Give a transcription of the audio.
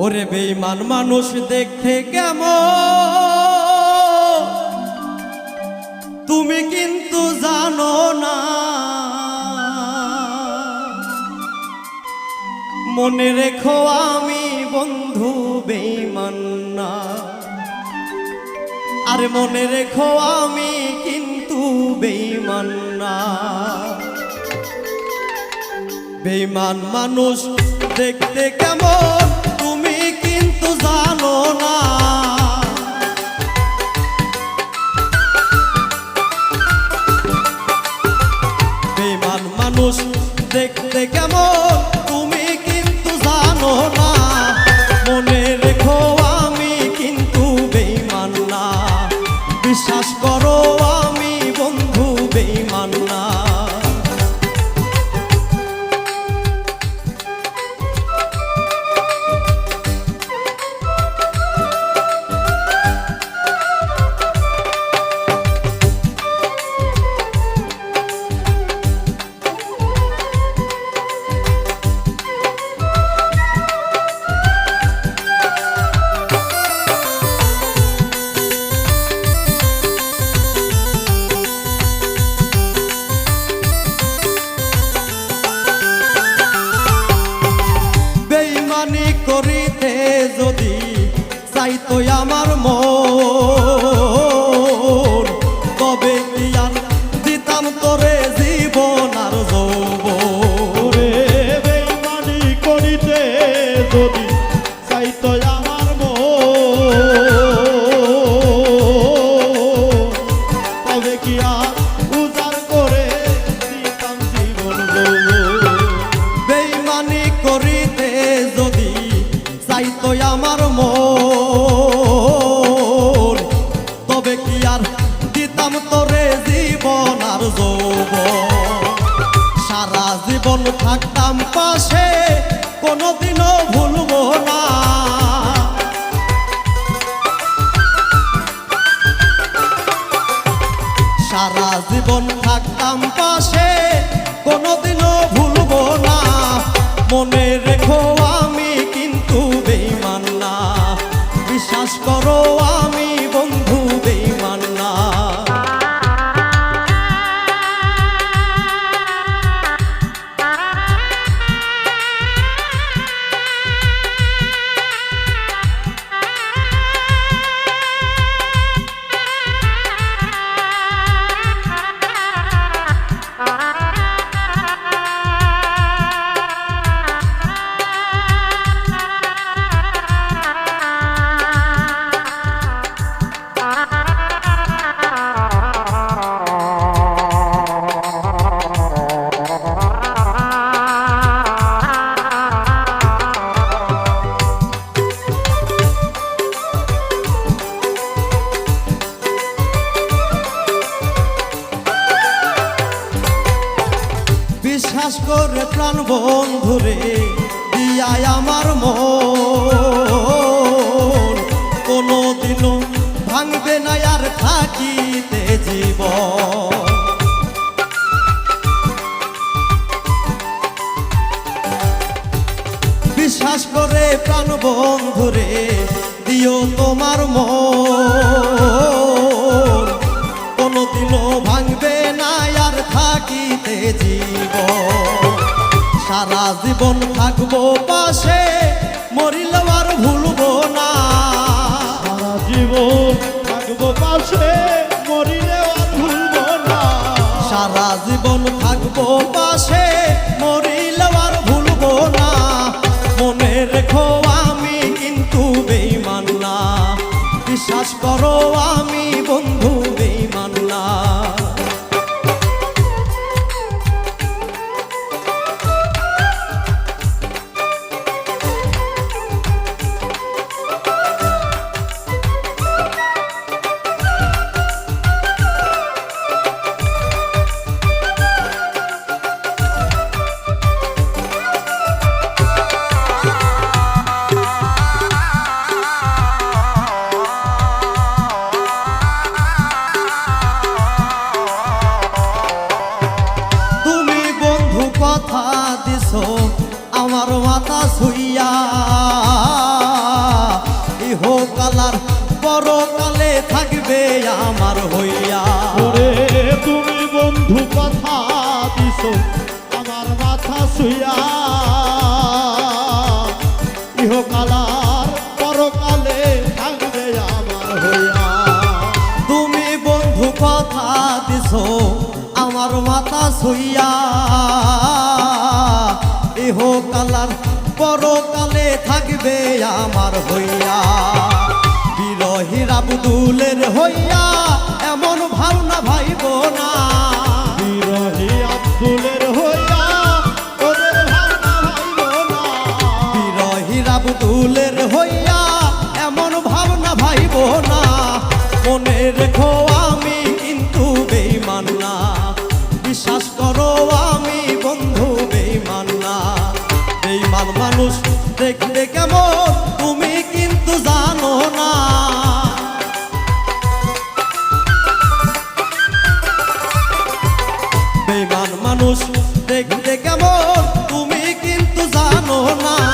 ওরে বেইমান মানুষ দেখতে কেমন? তুমি কিন্তু জানো না। মনে রেখো আমি বন্ধু বেইমান না। আরে মনে রেখো আমি কিন্তু বেইমান না। বেইমান মানুষ দেখতে কেমন? না। বেইমান মানুষ দেখতে কেমন? চাইতো আমার মন। তবে কি আর দিতাম তোরে? মনে রেখো আমি কিন্তু বেইমান না বিশ্বাস করো আমি বিশ্বাস করে প্রাণ বন্ধুরে দিয়াই আমার মন। কোনোদিনও ভাঙবে না আর থাকিতে জীবন। বিশ্বাস করে প্রাণ বন্ধুরে দিও তোমার মন। কোনোদিনও ভাঙবে না আর থাকিতে জীবন। সারা জীবন থাকব পাশে, মরিলেও আর ভুলবো না। সারা জীবন থাকব পাশে, মরিলেও আর ভুলবো না। সারা জীবন আসো আমার মাথা শুইয়া ইহো কালার বড় কালে থাকবে আমার হইয়া। ওরে তুমি বন্ধু কথা দিছো আমার মাথা শুইয়া ইহো কালার বড় কালে থাকবে আমার হইয়া। তুমি বন্ধু কথা দিছো আমার মাথা শুইয়া ইহ কালার, পরকালে থাকবে আমার হইয়া। বিরহির আবদুলের হইয়া এমন ভাবনা ভাইব না। বিরহী আব্দুলের মানুষ, দেখতে কেমন, তুমি কিন্তু জানো না। বেমান মানুষ, দেখতে কেমন, তুমি কিন্তু জানো না।